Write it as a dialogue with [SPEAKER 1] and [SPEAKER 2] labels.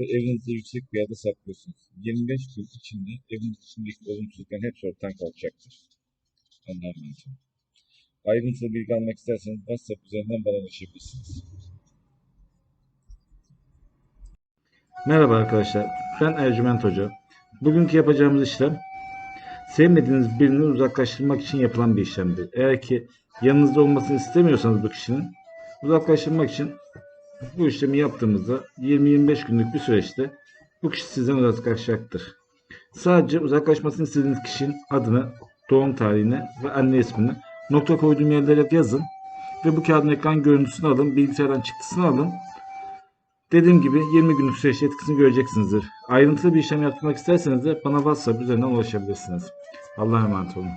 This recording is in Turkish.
[SPEAKER 1] ve evinizde yüksek bir yerde saklıyorsunuz. 25 gün içinde evin içindeki olumsuzlukların hepsi ortadan kalkacaktır. Emanet olun. Ayrıntılı bilgi almak isterseniz WhatsApp üzerinden bana ulaşabilirsiniz.
[SPEAKER 2] Merhaba arkadaşlar, ben Ercüment Hoca. Bugünkü yapacağımız işlem, sevmediğiniz birini uzaklaştırmak için yapılan bir işlemdir. Eğer ki yanınızda olmasını istemiyorsanız bu kişinin, uzaklaştırmak için bu işlemi yaptığımızda 20-25 günlük bir süreçte bu kişi sizden uzaklaşacaktır. Sadece uzaklaşmasını istediğiniz kişinin adını, doğum tarihini ve anne ismini nokta koyduğum yerlere yazın ve bu kağıdın ekran görüntüsünü alın, bilgisayardan çıktısını alın Dediğim gibi 20 günlük süreçte etkisini göreceksinizdir. Ayrıntılı bir işlem yaptırmak isterseniz de bana WhatsApp üzerinden ulaşabilirsiniz. Allah'a emanet olun.